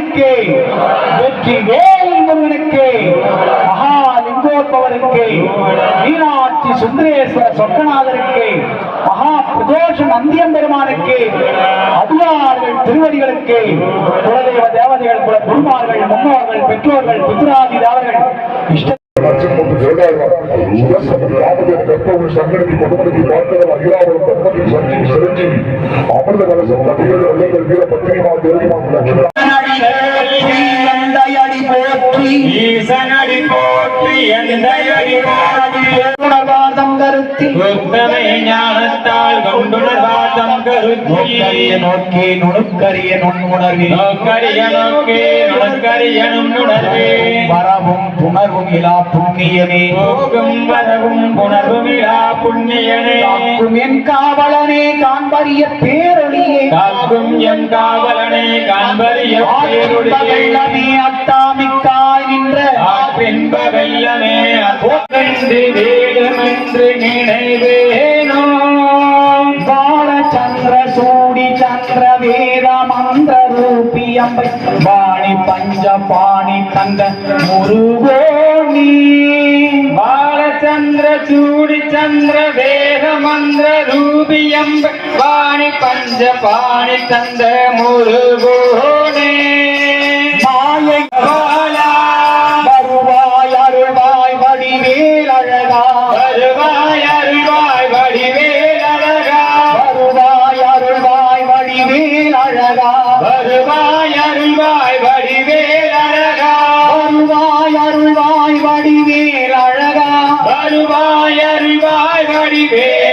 முருகனுக்கு வெற்றி வேல் மகா லிங்கோத்பவருக்கு மீனாட்சி சுந்தரேஸ்வர சொர்க்கநாதருக்கு மகா பிரதோஷ நந்தியம் பெருமானுக்கு. அதிகாரிகள் திருவடிகளுக்கு. குலதெய்வ தேவதைகள் குல குருமார்கள் முன்னோர்கள் பெற்றோர்கள் பித்ராதி இஷ்ட ಸಂಘಟನೆ ಕೊಡುಮನೆಗೆ ಭಾರತದ ಅಹಿರಾವರ ಧರ್ಮದಲ್ಲಿ ಸಂಜೀವಿ லட்சுமி அடி போற்றி ஈசனடி போற்றி எந்தையடி போற்றி. உணர்வாதம் கருத்தில் உத்தமை ஞானத்தால் கொண்டுணர்வாதம் நோக்கரிய கருத்தியே நோக்கி நுணுக்கரிய நுண்ணுணர்வில் நோக்கரிய நோக்கே நுணக்கரியனும் உணர்வே வரவும் புணர்வும் இலா புண்ணியனே போகும் வரவும் புணர்வும் இலா புண்ணியனே என் காவலனே காண்பரிய பேரொழியே காக்கும் என் காவலனே வெள்ளமே அத்தாமிக்காய் நின்ற பின்ப வெல்லமே அத்தன்று வேதமென்று நினைவேனோ. பாலச்சந்திர சூடி சந்திர வேத மந்திர ரூபி அம்பை பாணி பஞ்ச பாணி தந்த முருகோணி. பாலச்சந்திர சூடி சந்திர வேத மந்திர ரூபியம்ப வாணி பஞ்ச பாணி தந்த முருகோனே. மாயை பாலா வருவாய் அருள்வாய் வடிவேல் அழகா. வருவாய் அருள்வாய் வடிவேல் அழகா. வருவாய் அருள்வாய் வடிவேல் அழகா. வருவாய் அருள்வாய் வடிவேல் அழகா. வருவாய் அருள்வாய் வடிவேல் அழகா. வருவாய் அருள்வாய் வடிவேல்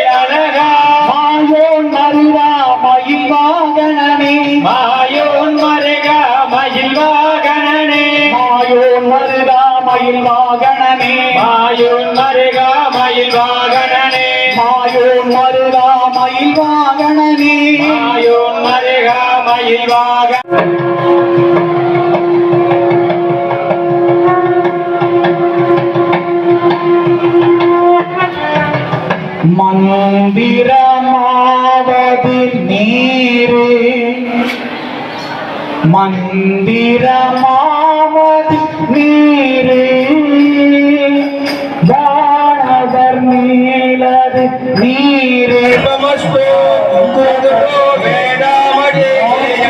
மயில் வாகனமே. மாயோன் மருகா மயில் வாகனனே மாயோன் மருகா மயில் வாகனமே. மாயோன் மருகா மயில் வாக மந்திரமாவது நீரே. కామది నీరే. దానదర్ నీలది నీరే. నమస్తే కుదురో వేదామజే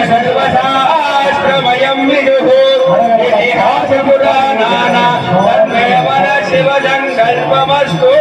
సర్వశాస్త్రమయం విదుహో. శివ సంకల్పమస్తు